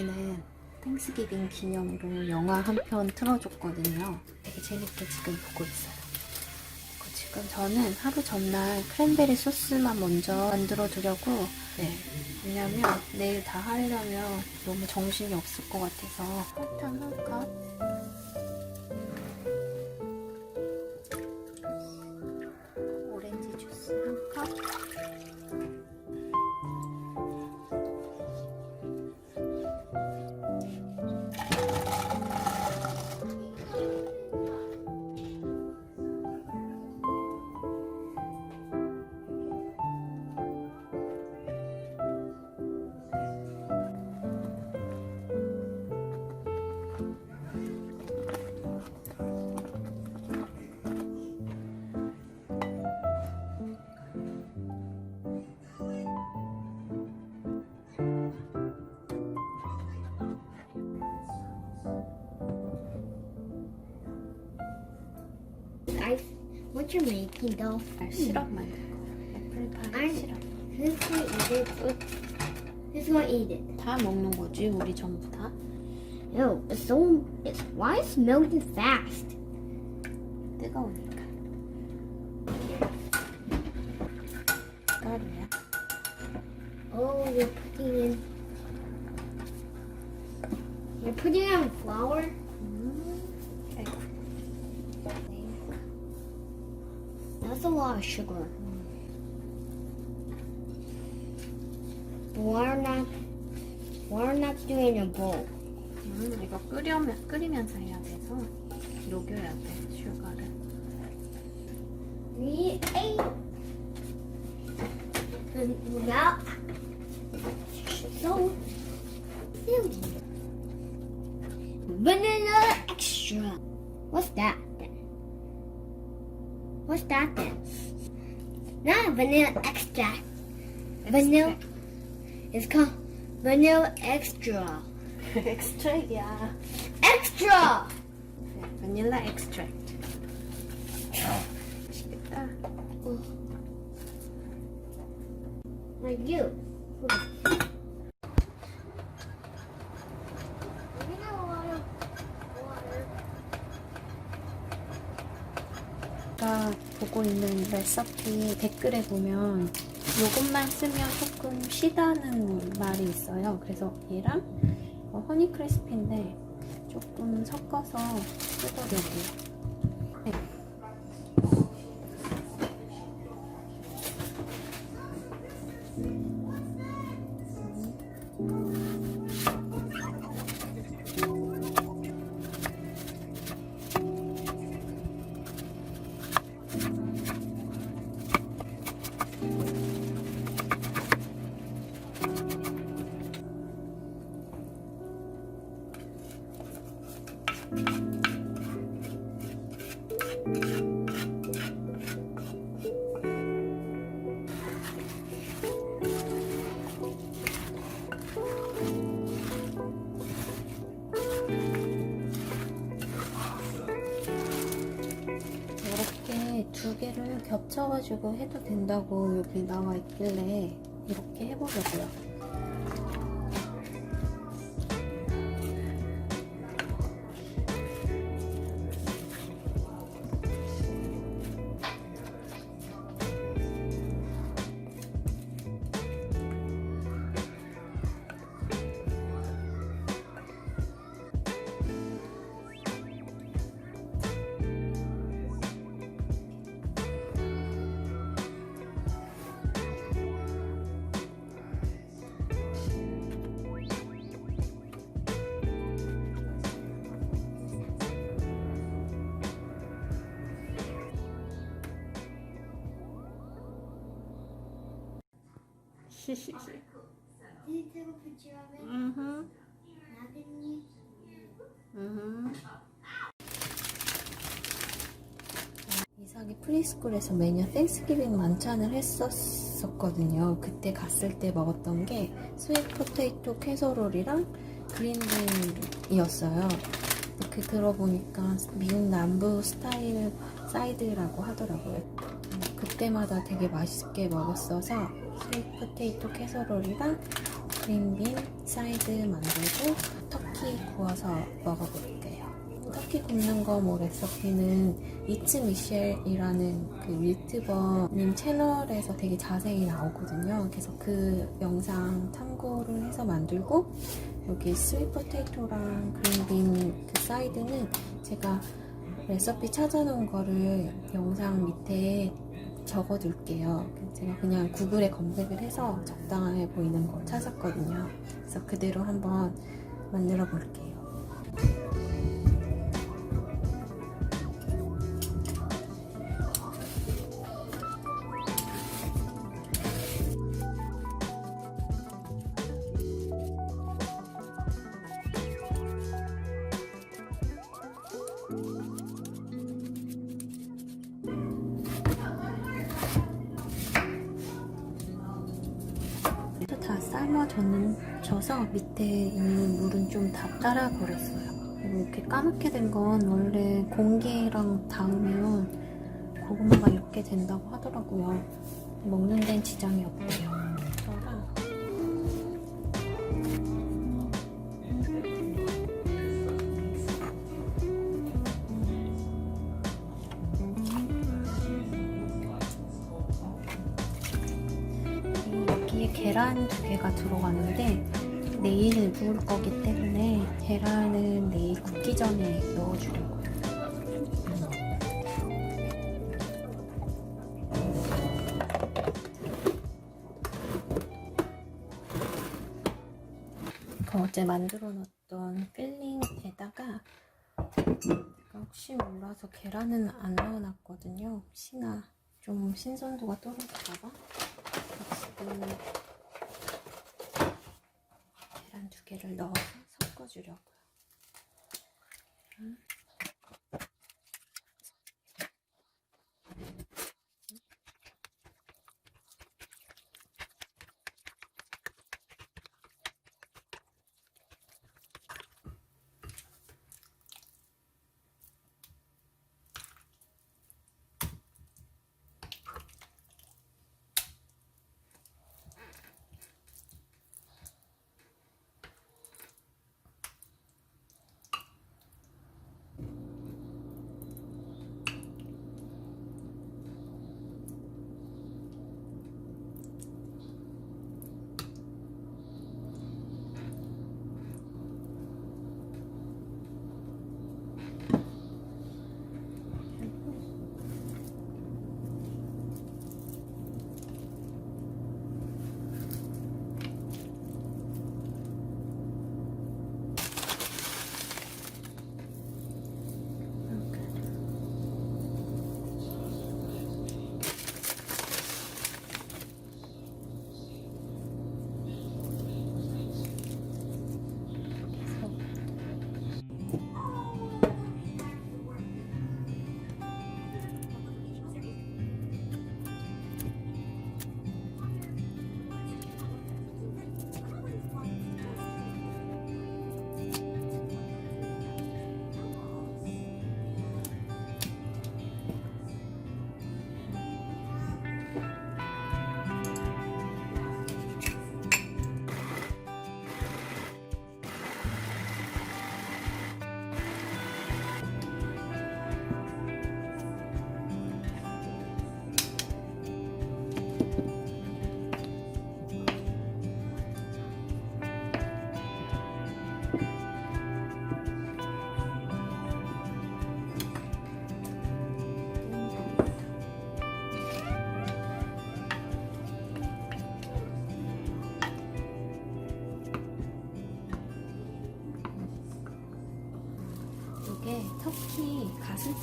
여기는 땡스기빙 기념으로 영화 한 편 틀어줬거든요. 되게 재밌게 지금 보고 있어요. 지금 저는 하루 전날 크랜베리 소스만 먼저 만들어 두려고 네. 왜냐면 내일 다 하려면 너무 정신이 없을 것 같아서 설탕 한 컵. I, what you're making though? 아, 시럽 만들 거. 애플파이 아니. 시럽. Who's gonna eat it? Who's gonna eat it? 다 먹는 거지, 우리 전부 다. Ew, it's so. It's why is melting fast? 뜨거우니까. Why not? Why not doing a bowl? 음, 이거 끓여면, 끓이면서 해야 돼서 녹여야 돼, 슈가를. We ate. And now, so filling. Vanilla extra. What's that then? What's that then? Not vanilla extract. Vanilla. It's called vanilla extra. 엑스트랙이야. Extra. 바닐라 엑스트랙트. 맛있겠다. Like you. 제가 보고 있는 레시피 댓글에 보면 요것만 쓰면 조금 시다는 말이 있어요. 그래서 얘랑 어, 허니 크리스피인데 조금 섞어서 쓰더라고요. 네. 두 개를 겹쳐가지고 해도 된다고 여기 나와 있길래 이렇게 해보려고요. Did you take a picture of it? 음. Haven't you? 음. 이삭이 프리스쿨에서 매년 땡스기빙 만찬을 했었었거든요. 그때 갔을 때 먹었던 게 스윗 포테이토 캐서롤이랑 그린빈이었어요. 그 들어보니까 미국 남부 스타일 사이드라고 하더라고요. 음, 그때마다 되게 맛있게 먹었어서 스윗 포테이토 캐서롤이랑 크림빈 사이드 만들고 터키 구워서 먹어볼게요. 터키 굽는 거 뭐 레시피는 이츠 미셸이라는 그 유튜버님 채널에서 되게 자세히 나오거든요. 그래서 그 영상 참고를 해서 만들고 여기 스윗 포테이토랑 그린빈 그 사이드는 제가 레시피 찾아놓은 거를 영상 밑에 적어둘게요. 제가 그냥 구글에 검색을 해서 적당해 보이는 거 찾았거든요. 그래서 그대로 한번 만들어 볼게요. 좀다 따라 버렸어요. 그리고 이렇게 까맣게 된 건 원래 공기랑 닿으면 고구마가 이렇게 된다고 하더라고요. 먹는 데는 지장이 없대요. 여기에 계란 두 개가 들어가는데 내일 구울 거기 때문에 계란은 내일 굽기 전에 넣어주려고요. 그 어제 만들어 놨던 필링에다가 혹시 몰라서 계란은 안 넣어놨거든요. 혹시나 좀 신선도가 떨어질까봐 지금 계란 두 개를 넣어서 섞어주려고요. 이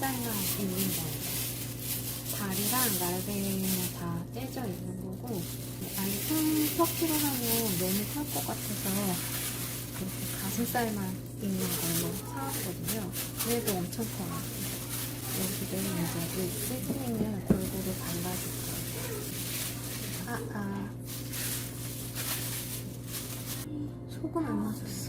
가슴살만 있는 거예요. 다리랑 날개는 다 떼져 있는 거고 아니 통 터키로 하면 너무 탈 것 같아서 그렇게 가슴살만 있는 걸로 사왔거든요. 그래도 엄청 커요. 여기는 이제 이 시즈닝을 골고루 발라줄 거예요. 아, 아. 소금 안 맞았어.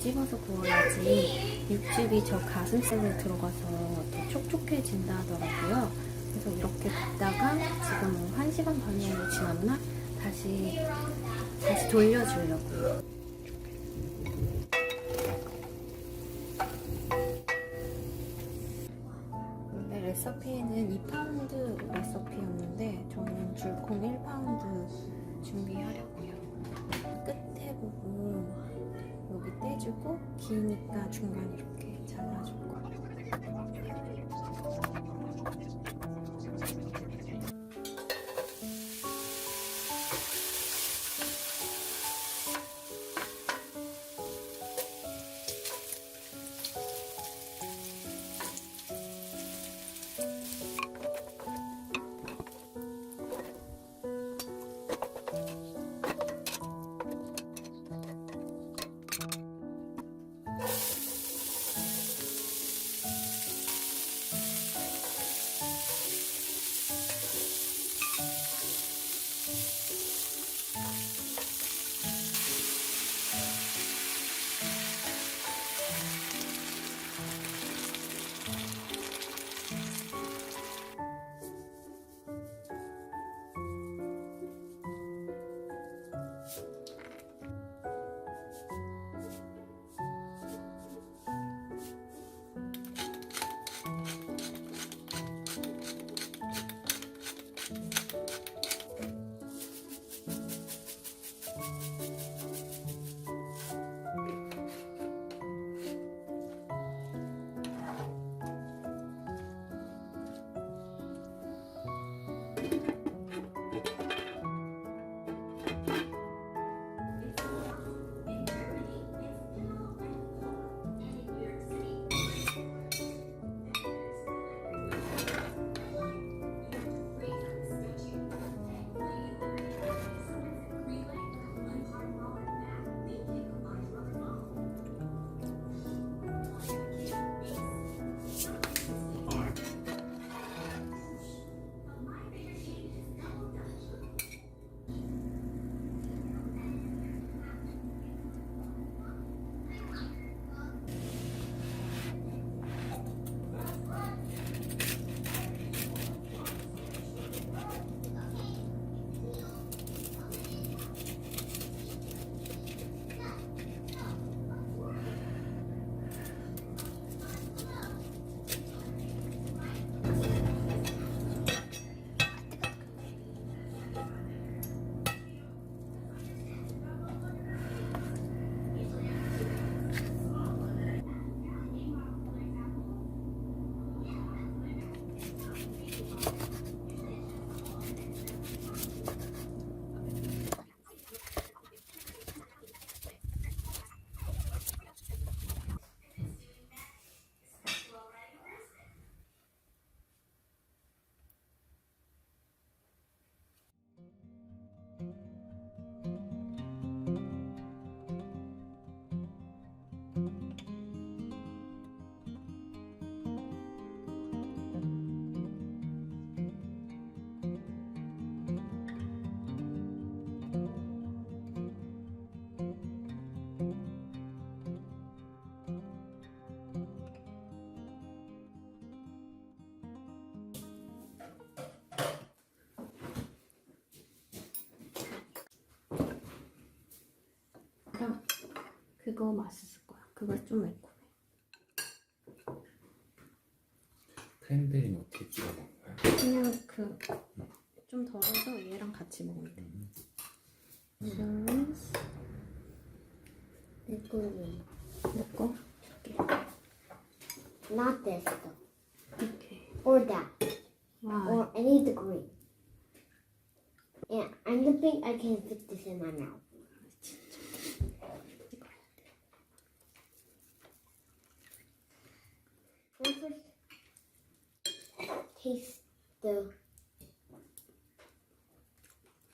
찝어서 구워야지 육즙이 저 가슴살에 들어가서 더 촉촉해진다 하더라고요. 그래서 이렇게 굽다가 지금 뭐 1시간 반 정도 지났나? 다시 다시 돌려주려고요. 원래 레시피에는 2파운드 레시피였는데 저는 줄콩 1파운드 준비하려고요. 끝에 부분 여기 떼주고 기니까 중간 이렇게 잘라줄 거 그거 맛있을 거야. 그거 좀 매콤해. 크랜베리는 어떻게 찍어 먹는 거야? 그냥 그 좀 덜어서 얘랑 같이 먹으면 돼. 이거는 Liquid. 넣고 Not this though. 이렇게 Or that. 와 Or any green. And I'm the think I can fit this in my mouth. taste the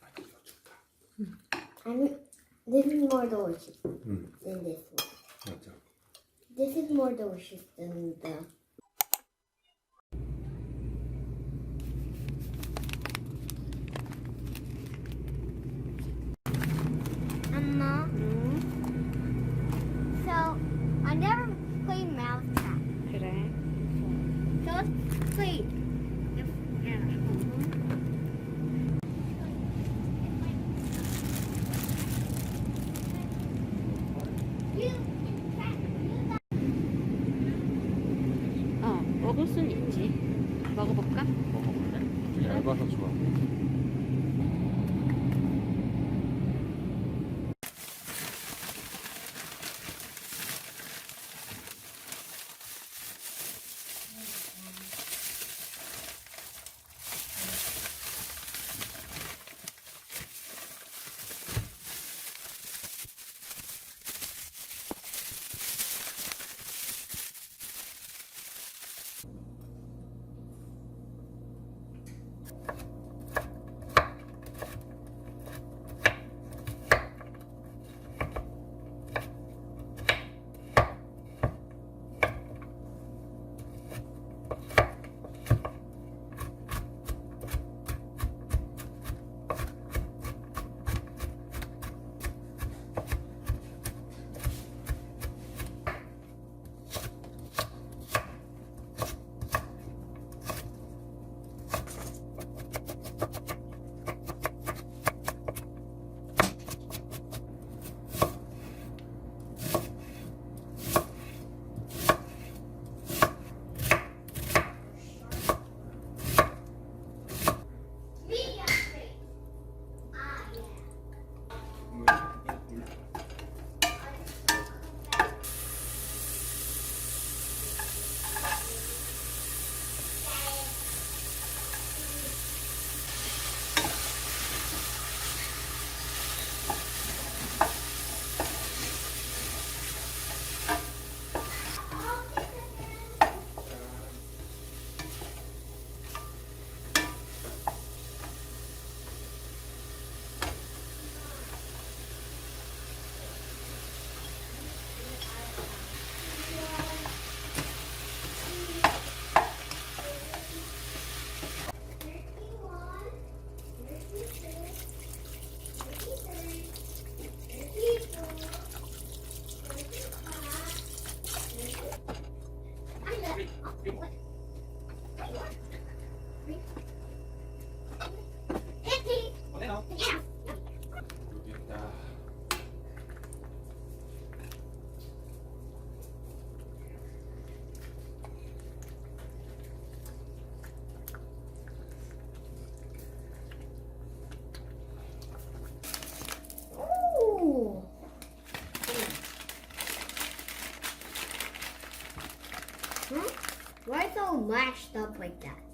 많이 넣어줄까? I mean this is more delicious 응 than this one. 맞아 This is more delicious than the lashed up like that.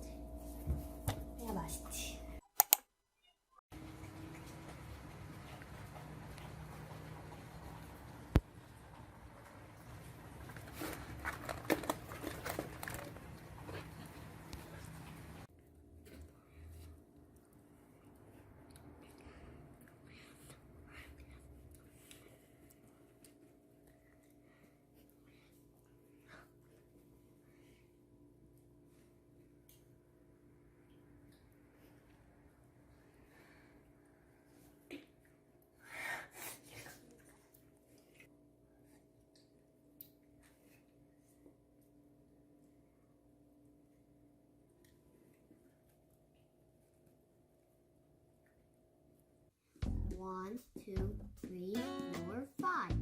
One, two, three, four, five.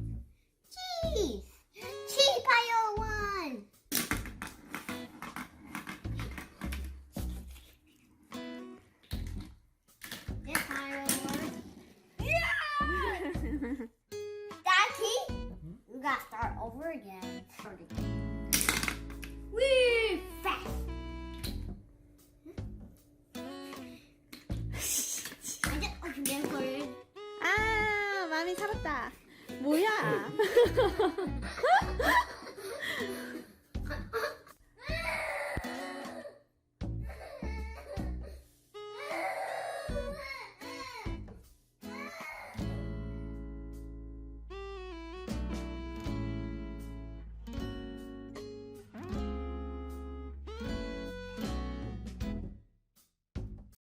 Cheese! Cheese pile one! This pile one. Yeah! Daddy, we gotta start over again. Start again. Wee! 뭐야?